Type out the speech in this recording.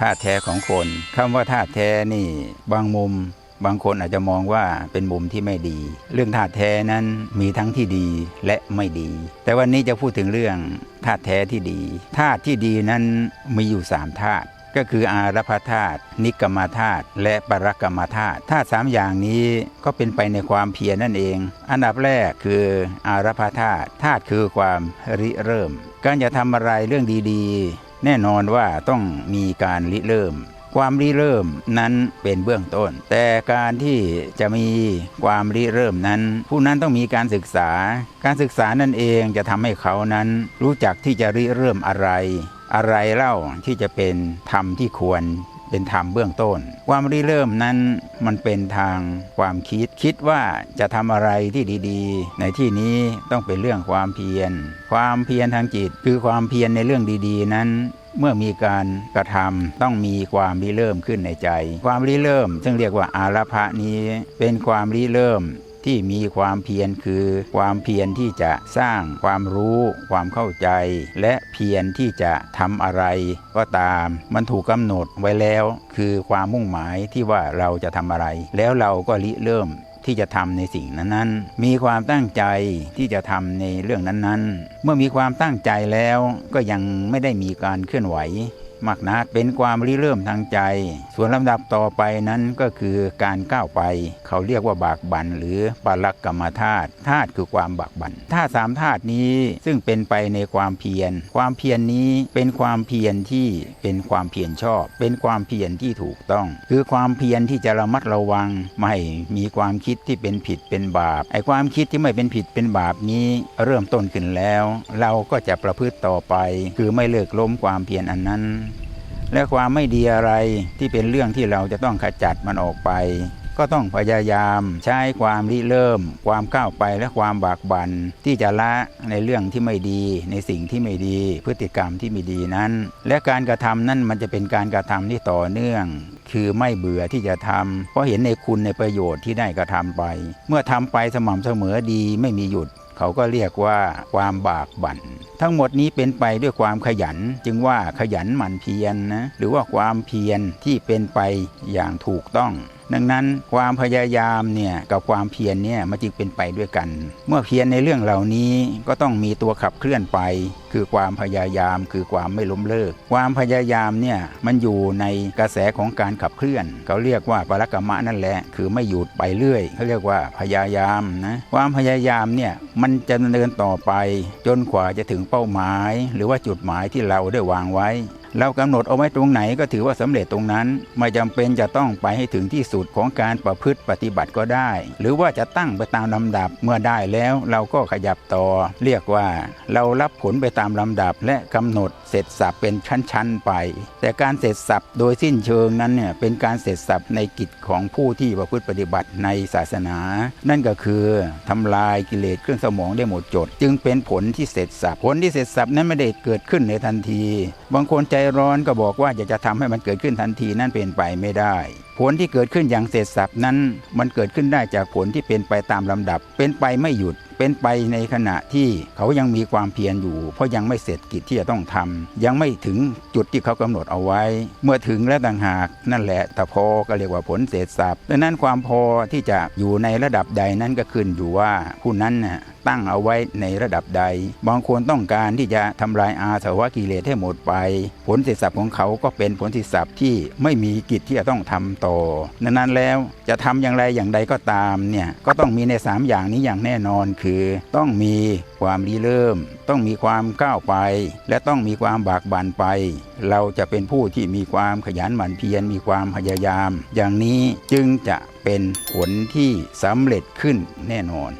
ธาตุแท้ของคนคำว่าธาตุแท้นี่ บางมุมบางคนอาจจะมองว่าเป็นมุมที่ไม่ดี เรื่องธาตุแท้นั้นมีทั้งที่ดีและไม่ดี แต่วันนี้จะพูดถึงเรื่องธาตุแท้ที่ดีธาตุที่ดีนั้นมีอยู่สามธาตุก็คืออารพธาตุนิกรรมธาตุและปรกรรมธาตุธาตุสามอย่างนี้ก็เป็นไปในความเพียรนั่นเอง อันดับแรกคืออารพธาตุธาตุคือความริเริ่ม การจะทำอะไรเรื่องดีๆ แน่นอนว่าต้องมีการริเริ่ม ความริเริ่มนั้นเป็นเบื้องต้น แต่การที่จะมีความริเริ่มนั้น ผู้นั้นต้องมีการศึกษา การศึกษานั่นเองจะทำให้เขานั้น รู้จักที่จะริเริ่มอะไร อะไรเล่าที่จะเป็นธรรมที่ควร เป็นธรรมเบื้องต้น ความริเริ่มนั้นมันเป็นทางความคิด คิดว่าจะทำอะไรที่ดีๆ ในที่นี้ต้องเป็นเรื่องความเพียร ความเพียรทางจิต คือความเพียรในเรื่องดีๆ นั้นเมื่อมีการกระทำต้องมีความริเริ่มขึ้นในใจ ความริเริ่ม ซึ่งเรียกว่าอารภะนี้เป็นความริเริ่ม ที่มีความเพียรคือความเพียรที่จะสร้างความรู้ความเข้าใจ และเพียรที่จะทำอะไรก็ตาม มันถูกกำหนดไว้แล้ว คือความมุ่งหมายที่ว่าเราจะทำอะไร แล้วเราก็ริเริ่มที่จะทำในสิ่งนั้นๆ มีความตั้งใจที่จะทำในเรื่องนั้นๆ เมื่อมีความตั้งใจแล้วก็ยังไม่ได้มีการเคลื่อนไหว มากนัก เป็นความริเริ่มทางใจ ส่วนลำดับต่อไปนั้นก็คือการก้าวไป เขาเรียกว่าบากบันหรือปาลักกรรมธาตุธาตุคือความบากบันธาตุสามธาตุนี้ซึ่งเป็นไปในความเพียร ความเพียรนนี้เป็นความเพียรที่เป็นความเพียรชอบ เป็นความเพียรที่ถูกต้อง คือความเพียรที่จะระมัดระวัง ไม่มีความคิดที่เป็นผิดเป็นบาปไอ้ความคิดที่ไม่เป็นผิดเป็นบาปนี้เริ่มต้นขึ้นแล้ว เราก็จะประพฤติต่อไป คือไม่เลิกล้มความเพียรอันนั้น และความไม่ดีอะไรที่เป็นเรื่องที่เราจะต้องขจัดมันออกไป ก็ต้องพยายามใช้ความริเริ่ม ความก้าวไปและความบากบัน่นที่จะละในเรื่องที่ไม่ดี ในสิ่งที่ไม่ดี พฤติกรรมที่ไม่ดีนั้น และการกระทำนั้นมันจะเป็นการกระทำที่ต่อเนื่อง คือไม่เบื่อที่จะทำเพราะเห็นในคุณในประโยชน์ที่ได้กระทำไป เมื่อทำไปสม่ำเสมอดีไม่มีหยุด เขาก็เรียกว่าความบากบั่น ทั้งหมดนี้เป็นไปด้วยความขยัน จึงว่าขยันหมั่นเพียรนนะหรือว่าความเพียรที่เป็นไปอย่างถูกต้อง ดังนั้นความพยายามเนี่ยกับความเพียรเนี่ยมันจึงเป็นไปด้วยกัน เมื่อเพียรในเรื่องเหล่านี้ก็ต้องมีตัวขับเคลื่อนไป คือความพยายามคือความไม่ล้มเลิก ความพยายามเนี่ยมันอยู่ในกระแสของการขับเคลื่อนเขาเรียกว่าปรกรมะนั่นแหละ คือไม่หยุดไปเรื่อยเขาเรียกว่าพยายามนะความพยายามเนี่ยมันจะดำเนินต่อไป จนกว่าจะถึงเป้าหมาย หรือว่าจุดหมายที่เราได้วางไว้ เรากำหนดเอาไว้ตรงไหนก็ถือว่าสำเร็จตรงนั้น ไม่จำเป็นจะต้องไปให้ถึงที่สุดของการประพฤติปฏิบัติก็ได้ หรือว่าจะตั้งไปตามลำดับเมื่อได้แล้วเราก็ขยับต่อ เรียกว่าเรารับผลไปตามลำดับและกำหนดเสร็จสับเป็นชั้นๆไป แต่การเสร็จสับโดยสิ้นเชิงนั้นเนี่ยเป็นการเสร็จสับในกิจของผู้ที่ประพฤติปฏิบัติในศาสนา นั่นก็คือทำลายกิเลสเครื่องสมองได้หมดจด จึงเป็นผลที่เสร็จสับผลที่เสร็จสับนั้นไม่ได้เกิดขึ้นในทันที บางคนใจร้อนก็บอกว่าอยากจะทำให้มันเกิดขึ้นทันทีนั่นเป็นไปไม่ได้ ผลที่เกิดขึ้นอย่างเสร็จสับนั้น มันเกิดขึ้นได้จากผลที่เป็นไปตามลำดับ เป็นไปไม่หยุดเป็นไปในขณะที่เขายังมีความเพียรอยู่ เพราะยังไม่เสร็จกิจที่จะต้องทำยังไม่ถึงจุดที่เขากำหนดเอาไว้ เมื่อถึงแล้วต่างหาก นั่นแหละแต่พอก็เรียกว่าผลเสร็จสับดังนั้นความพอที่จะอยู่ในระดับใดนั้นก็ขึ้นอยู่ว่าผู้นั้นน่ะ ตั้งเอาไว้ในระดับใด บางคนต้องการที่จะทำลายอาสวะกิเลสให้หมดไป ผลสร็จสับของเขาก็เป็นผลสร็จสับที่ไม่มีกิจที่จะต้องทำต่อดังนั้นแล้วจะทำอย่างไรอย่างใดก็ตามเนี่ยก็ต้องมีใน 3 อย่างนี้อย่างแน่นอนคือ ต้องมีความริเริ่ม ต้องมีความก้าวไป และต้องมีความบากบั่นไป เราจะเป็นผู้ที่มีความขยันหมั่นเพียรมีความพยายาม อย่างนี้จึงจะเป็นผลที่สำเร็จขึ้นแน่นอน